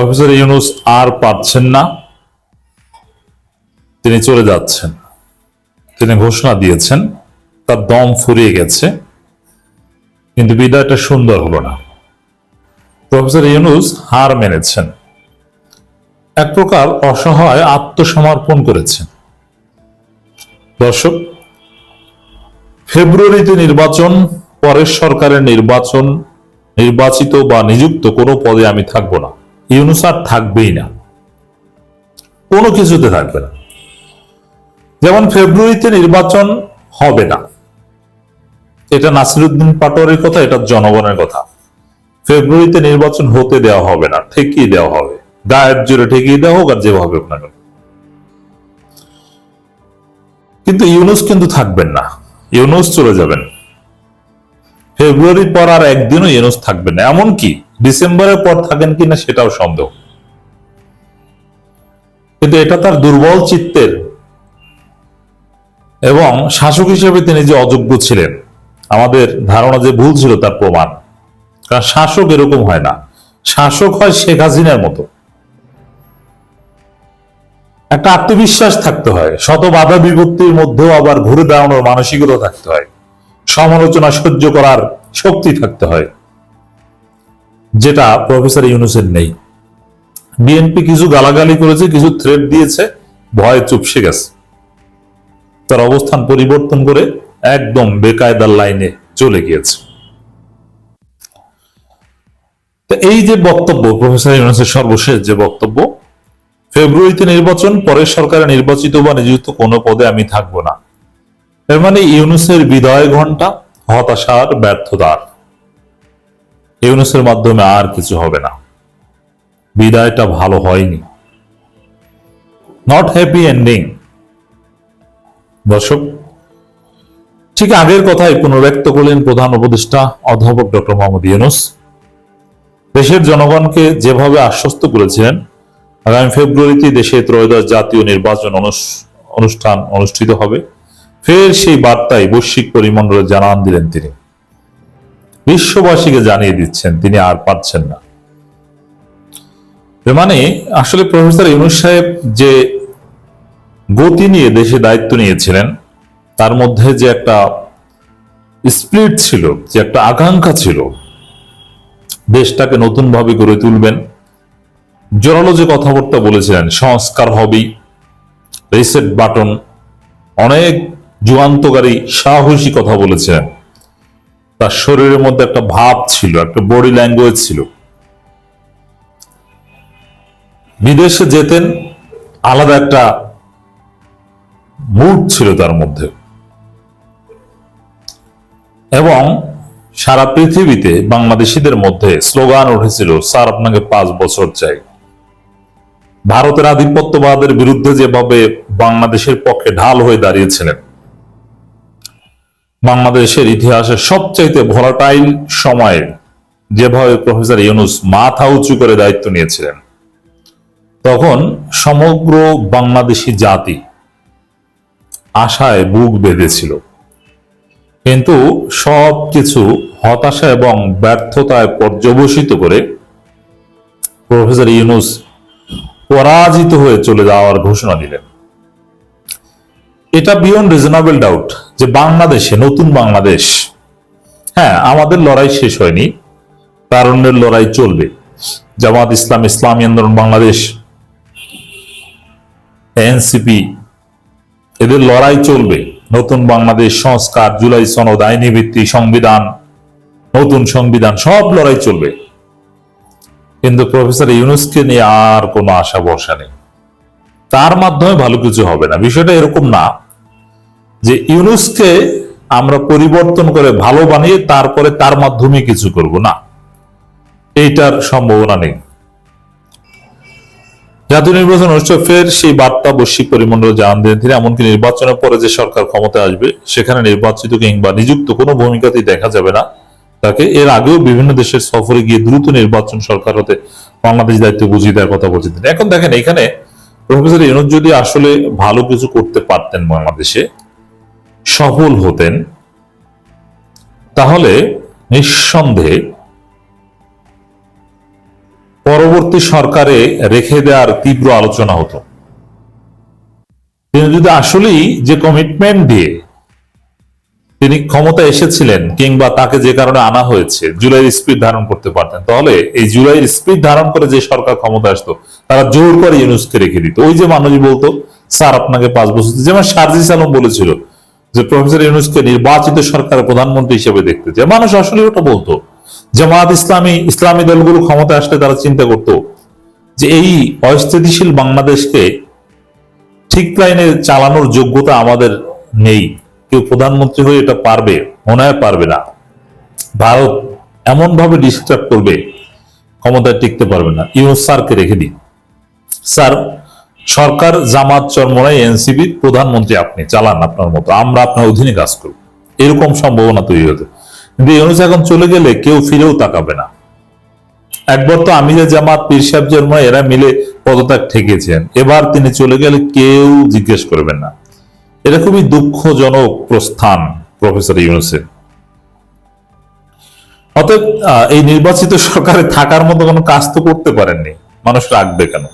Professor Yunus আর পারছেন না। তিনি চলে যাচ্ছেন। তিনি ঘোষণা দিয়েছেন, তার দম ফুরিয়ে গেছে। কিন্তু বিদায়টা সুন্দর হলো না। প্রফেসর ইউনুস হার মেনেছেন। এক প্রকার অসহায় আত্মসমর্পণ করেছেন। দর্শক, ফেব্রুয়ারিতে নির্বাচন, পরের সরকারের নির্বাচন, নির্বাচিত বা নিযুক্ত কোনো পদে আমি থাকব না। ইউনুস আর থাকবেই না। কোনো কিছুতে থাকবে না। যেমন ফেব্রুয়ারিতে নির্বাচন হবে না। এটা নাসিরুদ্দিন পাটোয়ারির কথা, এটা জনগণের কথা। ফেব্রুয়ারিতে নির্বাচন হতে দেওয়া হবে না, ঠেকিয়ে দেওয়া হবে। গায়ের জোরে ঠেকিয়ে দেওয়া হোক আর যেভাবে আপনাকে কিন্তু ইউনুস কিন্তু থাকবেন না। ইউনুস চলে যাবেন। ফেব্রুয়ারির পর আর একদিনও ইউনুস থাকবেন না। এমনকি ডিসেম্বরের পর থাকেন কিনা সেটাও সন্দেহ। কিন্তু এটা তার দুর্বল চিত্তের। এবং শাসক হিসেবে তিনি যে অযোগ্য ছিলেন, আমাদের ধারণা যে ভুল ছিল তার প্রমাণ। কারণ শাসক এরকম হয় না। শাসক হয় শেখ হাসিনার মতো। একটা আত্মবিশ্বাস থাকতে হয়। শত বাধা বিপত্তির মধ্যেও আবার ঘুরে দাঁড়ানোর মানসিকতা থাকতে হয়। সমালোচনা সহ্য করার শক্তি থাকতে হয়। যেটা প্রফেসর ইউনুসের নেই। বিএনপি কিছু গালাগালি করেছে, কিছু থ্রেট দিয়েছে, ভয়ে চুপসে গেছে। তার অবস্থান পরিবর্তন করে একদম বেকায়দার লাইনে চলে গিয়েছে। এই যে বক্তব্য, প্রফেসর ইউনুসের সর্বশেষ যে বক্তব্য, ফেব্রুয়ারিতে নির্বাচন পরের সরকারে নির্বাচিত বা নিযুক্ত কোনো পদে আমি থাকব না। এর মানে ইউনুসের বিদায় ঘণ্টা হতাশার ব্যর্থতার। ইউনুসের মাধ্যমে আর কিছু হবে না। বিদায়টা ভালো হয়নি। নট হ্যাপি এন্ডিং দর্শক, ঠিক আগের কথাই পুনর্ব্যক্ত করলেন প্রধান উপদেষ্টা অধ্যাপক ডক্টর মোহাম্মদ ইউনুস। দেশের জনগণকে যেভাবে আশ্বস্ত করেছিলেন, আগামী ফেব্রুয়ারিতে দেশে ত্রয়োদশ জাতীয় নির্বাচন অনুষ্ঠান অনুষ্ঠিত হবে। ফের সেই বার্তায় বৈশ্বিক পরিমণ্ডলে জানান দিলেন তিনি। বিশ্ববাসীকে জানিয়ে দিচ্ছেন, তিনি আর পাচ্ছেন না। মানে আসলে প্রফেসর ইউনুস সাহেব যে গতি নিয়ে দেশে দায়িত্ব নিয়েছিলেন, তার মধ্যে যে একটা স্পিরিট ছিল, যে একটা আকাঙ্ক্ষা ছিল, দেশটাকে নতুনভাবে গড়ে তুলবেন। জোরালো যে কথাবার্তা বলেছিলেন, সংস্কার হবেই, রিসেট বাটন, অনেক যুগান্তকারী সাহসী কথা বলেছিলেন। তার শরীরের মধ্যে একটা ভাব ছিল, একটা বডি ল্যাঙ্গুয়েজ ছিল। বিদেশে যেতেন, আলাদা একটা মুড ছিল তার মধ্যে। এবং সারা পৃথিবীতে বাংলাদেশিদের মধ্যে স্লোগান উঠেছিল, স্যার, আপনাকে পাঁচ বছর চাই। ভারতের আধিপত্যবাদের বিরুদ্ধে যেভাবে বাংলাদেশের পক্ষে ঢাল হয়ে দাঁড়িয়েছিলেন বাংলাদেশের ইতিহাসের সবচাইতে ভোলাটাইল সময়ে যেভাবে প্রফেসর ইউনুস মাথা উঁচু করে দায়িত্ব নিয়েছিলেন, তখন সমগ্র বাংলাদেশি জাতি আশায় বুক বেঁধেছিল। কিন্তু সব কিছু হতাশা এবং ব্যর্থতায় পর্যবসিত করে প্রফেসর ইউনুস পরাজিত হয়ে চলে যাওয়ার ঘোষণা দিলেন। এটা বিয়ন্ড রিজনেবল ডাউট যে বাংলাদেশে, নতুন বাংলাদেশ হ্যাঁ আমাদের লড়াই শেষ হয়নি, তারুণ্যের লড়াই চলবে। জামাত ইসলাম, ইসলামী আন্দোলন, বাংলাদেশ, এনসিপি, এদের লড়াই চলবে। নতুন বাংলাদেশ সংস্কার, জুলাই সনদ, আইনি ভিত্তি, সংবিধান, নতুন সংবিধান, সব লড়াই চলবে। কিন্তু প্রফেসর ইউনুসকে নিয়ে আর কোনো আশা ভরসা নেই। তার মাধ্যমে ভালো কিছু হবে না। বিষয়টা এরকম না। যে ইউনুসকে আমরা পরিবর্তন করে ভালো বানিয়ে তারপরে তার মাধ্যমে কিছু করব, না। এইটার সম্ভাবনা নেই। জাতীয় নির্বাচন অনুষ্ঠিত ফের সেই বার্তা বৈশ্বিক পরিমণ্ডলে জানান দেন তিনি, এমনকি নির্বাচনের পরে যে সরকার ক্ষমতায় আসবে, সেখানে নির্বাচিত কিংবা নিযুক্ত কোনো ভূমিকাতেই দেখা যাবে না। তাকে এর আগেও বিভিন্ন দেশের সফরে গিয়ে দ্রুত নির্বাচন সরকার হতে বাংলাদেশ দায়িত্ব বুঝিয়ে দেওয়ার কথা বলছেন এখন দেখেন, এখানে প্রফেসর ইউনুস যদি আসলে ভালো কিছু করতে পারতেন বাংলাদেশে সফল হতেন, তাহলে নিঃসন্দেহে পরবর্তী সরকারে রেখে দেওয়ার তীব্র আলোচনা হতো। তিনি যদি আসলেই যে কমিটমেন্ট দিয়ে তিনি ক্ষমতা এসেছিলেন কিংবা তাকে যে কারণে আনা হয়েছে, জুলাইয়ের স্পিড ধারণ করতে পারতেন, তাহলে এই জুলাইয়ের স্পিড ধারণ করে যে সরকার ক্ষমতা আসতো, তারা জোর করে ইউনুসকে রেখে দিত। ওই যে মানুষ বলতো, স্যার, আপনাকে পাঁচ বছর দিতে-" যেমন সার্জিস আলম বলেছিল যে প্রফেসর ইউনুসকে নির্বাচিত সরকারের প্রধানমন্ত্রী হিসেবে দেখতে চায়। মানুষ আসলে ওটা বলতো। জামাত ইসলামী ইসলামী দলগুলো ক্ষমতা আসলে তারা চিন্তা করতো যে এই অস্থিতিশীল বাংলাদেশকে ঠিক লাইনে চালানোর যোগ্যতা আমাদের নেই। কেউ প্রধানমন্ত্রী হয়ে এটা পারবে মনে হয় পারবে না। ভারত এমন ভাবে ডিস্টার্ব করবে, ক্ষমতায় টিকতে পারবে না। ইউনুস স্যারকে রেখে দিন। স্যার সরকার, জামাত চরমরাই এনসিবি প্রধানমন্ত্রী আপনি, চালান আপনার মতো। আমরা আপনার অধীনে কাজ করব। এরকম সম্ভাবনা তৈরি হতো। কিন্তু ইউনুস এখন চলে গেলে কেউ ফিরেও তাকাবে না। একবার তো আমিরে জামাত, পীর সাহেব জন্মায় এরা মিলে পদত্যাগ ঠেকেছেন। এবার তিনি চলে গেলে কেউ জিজ্ঞেস করবেন না। এটা খুবই দুঃখজনক প্রস্থান, প্রফেসর ইউনুসের। অতএব এই নির্বাচিত সরকারে থাকার মতো কোনো কাজ তো করতে পারেননি। মানুষ রাখবে কেন?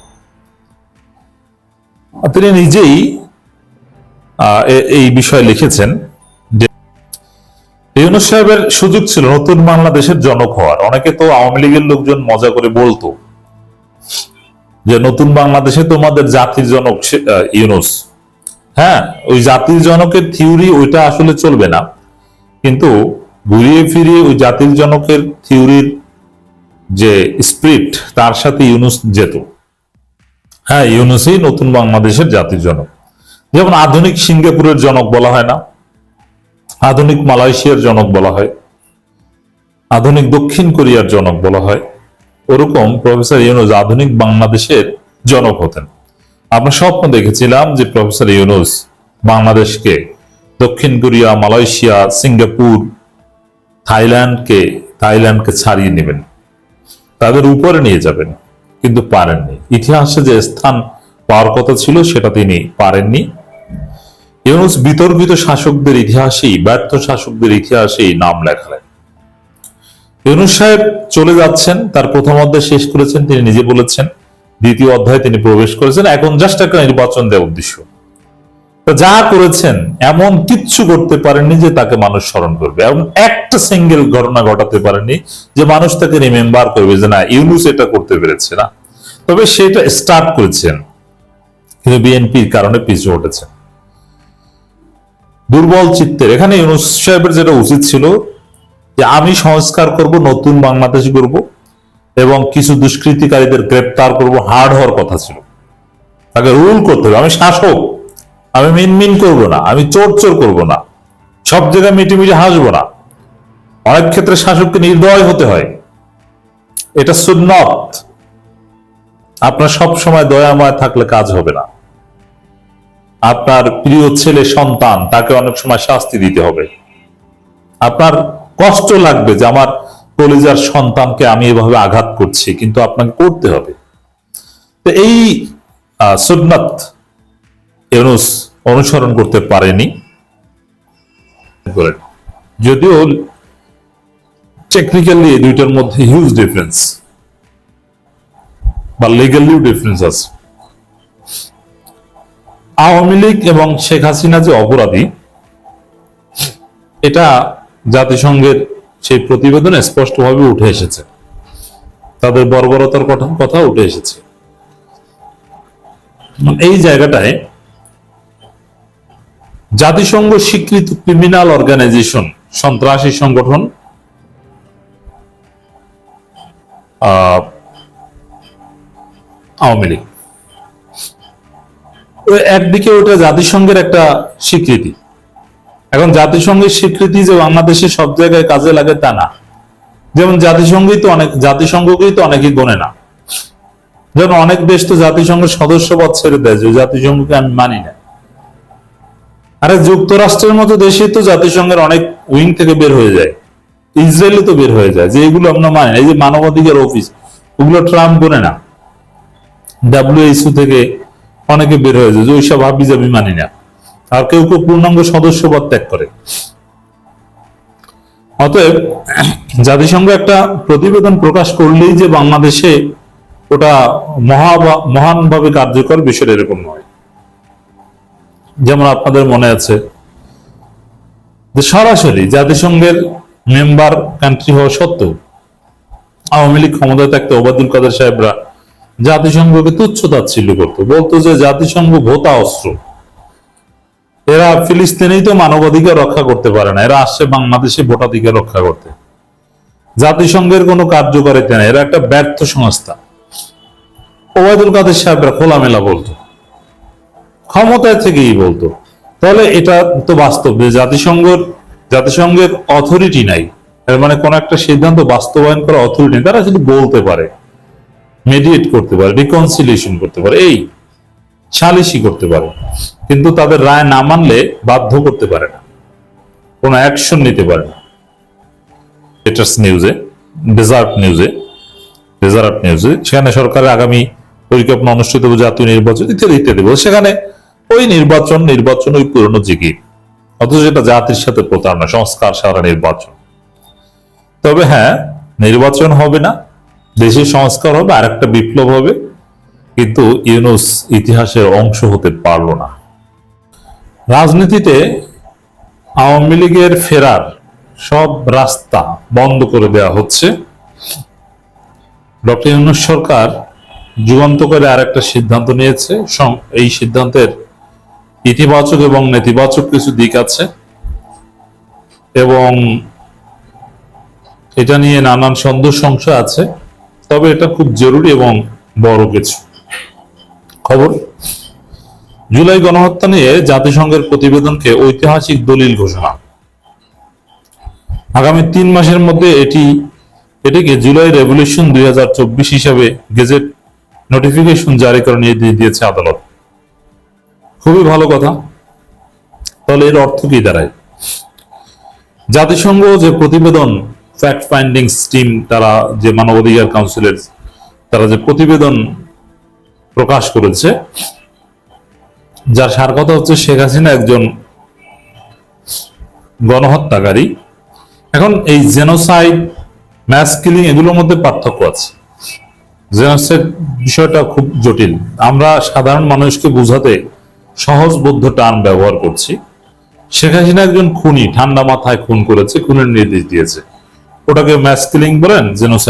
তিনি নিজেই এই বিষয়ে লিখেছেন ইউনুস সাহেবের সুযোগ ছিল নতুন বাংলাদেশের জনক হওয়ার। অনেকে তো আওয়ামী লীগের লোকজন মজা করে বলতো যে নতুন বাংলাদেশে তোমাদের জাতির জনক ইউনুস। হ্যাঁ ওই জাতির জনকের থিওরি ওইটা আসলে চলবে না। কিন্তু ঘুরিয়ে ফিরিয়ে ওই জাতির জনকের থিওরির যে স্প্রিট, তার সাথে ইউনুস যেত। হ্যাঁ ইউনুসই নতুন বাংলাদেশের জাতির জনক। যেমন আধুনিক সিঙ্গাপুরের জনক বলা হয় না, আধুনিক মালয়েশিয়ার জনক বলা হয়, আধুনিক দক্ষিণ কোরিয়ার জনক বলা হয়, ওরকম প্রফেসর ইউনুস আধুনিক বাংলাদেশের জনক হতেন। আমরা স্বপ্ন দেখেছিলাম যে প্রফেসর ইউনুস বাংলাদেশকে, দক্ষিণ কোরিয়া, মালয়েশিয়া, সিঙ্গাপুর, থাইল্যান্ডকে থাইল্যান্ডকে ছাড়িয়ে নেবেন। তাদের উপরে নিয়ে যাবেন। কিন্তু পারেননি। ইতিহাসে যে স্থান পাওয়ার কথা ছিল, সেটা তিনি পারেননি। ইউনুস বিতর্কিত শাসকদের ইতিহাসেই, ব্যর্থ শাসকদের ইতিহাসেই নাম লেখালেন। ইউনুস সাহেব চলে যাচ্ছেন, তার প্রথম অধ্যায় শেষ করেছেন, তিনি নিজে বলেছেন। দ্বিতীয় অধ্যায়ে তিনি প্রবেশ করেছেন, এখন জাস্ট একটা নির্বাচন দেওয়া উদ্দেশ্য। যা করেছেন, এমন কিচ্ছু করতে পারেননি যে তাকে মানুষ স্মরণ করবে। এমন একটা সিঙ্গেল ঘটনা ঘটাতে পারেননি যে মানুষ তাকে রিমেম্বার করবে যে না, ইউনুস এটা করতে পেরেছে না। তবে সেটা স্টার্ট করেছেন। কিন্তু বিএনপির কারণে পিছু উঠেছেন দুর্বল চিত্তের। এখানে ইউনুস সাহেবের যেটা উচিত ছিল যে আমি সংস্কার করব, নতুন বাংলাদেশ করব এবং কিছু দুষ্কৃতিকারীদের গ্রেপ্তার করব হার্ড হওয়ার কথা ছিল। তাকে রুল করতে হবে। আমি শাসক, আমি মিনমিন করব না, আমি চোর চোর করব না, সব জায়গায় মিটি মিটি হাসবো না। অনেক ক্ষেত্রে শাসককে নির্দয় হতে হয়। এটা সুন্নত আপনার সব সময় দয়াময় থাকলে কাজ হবে না। আপনার প্রিয় ছেলে সন্তান, তাকে অনেক সময় শাস্তি দিতে হবে। আপনার কষ্ট লাগবে যে আমার কলিজার সন্তানকে আমি এভাবে আঘাত করছি, কিন্তু আপনাকে করতে হবে। তো এই সুন্নাত ইউনুস অনুসরণ করতে পারেনি। যদিও টেকনিক্যালি দুইটার মধ্যে হিউজ ডিফারেন্স বা লিগালিও ডিফারেন্স আছে। আওয়ামী লীগ এবং শেখ হাসিনা যে অপরাধী এটা জাতিসংঘের সেই প্রতিবেদনে স্পষ্টভাবে উঠে এসেছে। তাদের বর্বরতার কথা উঠে এসেছে। এই জায়গাটায় জাতিসংঘ স্বীকৃত ক্রিমিনাল অর্গানাইজেশন সন্ত্রাসী সংগঠন আহ, আওয়ামী লীগ। একদিকে ওটা জাতিসংঘের একটা স্বীকৃতি। এখন জাতিসংঘের স্বীকৃতি যে বাংলাদেশে সব জায়গায় কাজে লাগে তা না। যেমন জাতিসংঘই তো অনেক জাতিসংঘকেই তো অনেকেই গোনে না। যেমন অনেক দেশ তো জাতিসংঘের সদস্যপদ ছেড়ে দেয়, যে জাতিসংঘকে আমি মানি না। আরে যুক্তরাষ্ট্রের মতো দেশে তো জাতিসংঘের অনেক উইং থেকে বের হয়ে যায়। ইসরায়েলে তো বের হয়ে যায়, যে এগুলো আমরা মানি না। এই যে মানবাধিকার অফিস ওগুলো ট্রাম্প গোনে না। ডাব্লিউএইচও থেকে অনেকে বের হয়ে যায় যে ওইসব হাবি মানি না। আর কেউ কেউ পূর্ণাঙ্গ সদস্যপদ ত্যাগ করে। অতএব জাতিসংঘ একটা প্রতিবেদন প্রকাশ করলেই যে বাংলাদেশে ওটা মহা মহানভাবে কার্যকর বিষয় এরকম নয়। যেমন আপনাদের মনে আছে যে সরাসরি জাতিসংঘের মেম্বার কান্ট্রি হওয়া সত্ত্বেও আওয়ামী লীগ ক্ষমতায় থাকতে ওবায়দুল কাদের সাহেবরা জাতিসংঘকে তুচ্ছ তাচ্ছিল্য করতো। বলতো যে জাতিসংঘ ভোতা অস্ত্র। এরা ফিলিস্তিনেই তো মানবাধিকার রক্ষা করতে পারে না। এরা আসছে বাংলাদেশে ভোটাধিকার রক্ষা করতে। জাতিসংঘের কোনো কার্যকারিতা নেই। এরা একটা ব্যর্থ সংস্থা। ওবায়দুল কাদের সাহেবরা খোলামেলা বলতো। ক্ষমতায় থেকেই বলতো। তাহলে এটা তো বাস্তব যে জাতিসংঘের জাতিসংঘের অথরিটি নাই। মানে কোন একটা সিদ্ধান্ত বাস্তবায়ন করা অথরিটি তারা শুধু বলতে পারে। মেডিয়েট করতে পারে রিকনসিলিয়েশন করতে পারে, এই সালিশি করতে পারে। কিন্তু তাদের রায় না মানলে বাধ্য করতে পারে না। কোনো অ্যাকশন নিতে পারে না। লেটার্স নিউজে ডেজার্ট নিউজে ডেজার্ট নিউজে সেখানে সরকারের আগামী পরিকল্পনা অনুষ্ঠিত হবে, জাতীয় নির্বাচন, ইত্যাদি ইত্যাদি। সেখানে ওই নির্বাচন নির্বাচন ওই পুরনো জিগি অথচ এটা জাতির সাথে প্রতারণা, সংস্কার সারা নির্বাচন। তবে হ্যাঁ নির্বাচন হবে না। দেশের সংস্কার হবে আর একটা বিপ্লব হবে, কিন্তু ইউনুস ইতিহাসের অংশ হতে পারল না। রাজনীতিতে আওয়ামী লীগের ফেরার সব রাস্তা বন্ধ করে দেওয়া হচ্ছে। ডক্টর ইউনুস সরকার যুগান্তকারে আর একটা সিদ্ধান্ত নিয়েছে এই সিদ্ধান্তের ইতিবাচক এবং নেতিবাচক কিছু দিক আছে। এবং এটা নিয়ে নানান সন্দেহ সংশয় আছে। তবে এটা খুব জরুরি এবং বড় কিছু। খবর, জুলাই গণহত্যা নিয়ে জাতিসংঘের প্রতিবেদনকে ঐতিহাসিক দলিল ঘোষণা। আগামী তিন মাসের মধ্যে এটি, এটিকে জুলাই রেভলিউশন দুই হিসাবে গেজেট নোটিফিকেশন জারি করে নিয়ে দিয়ে দিয়েছে আদালত। খুবই ভালো কথা। তাহলে এর অর্থ কি দাঁড়ায়? জাতিসংঘ যে প্রতিবেদন ফ্যাক্ট ফাইন্ডিং টিম তারা যে মানবাধিকার কাউন্সিলের তারা যে প্রতিবেদন প্রকাশ করেছে, যার সার কথা হচ্ছে শেখ হাসিনা একজন গণহত্যাকারী। এখন এই জেনোসাইড ম্যাস কিলিং এগুলোর মধ্যে পার্থক্য আছে। জেনোসাইড বিষয়টা খুব জটিল। আমরা সাধারণ মানুষকে বোঝাতে সহজবোধ্য টান ব্যবহার করছি। শেখ হাসিনা একজন খুনি, ঠান্ডা মাথায় খুন করেছে, খুনের নির্দেশ দিয়েছে। ওটাকে ম্যাস কিলিং বলেন জেনোসাইড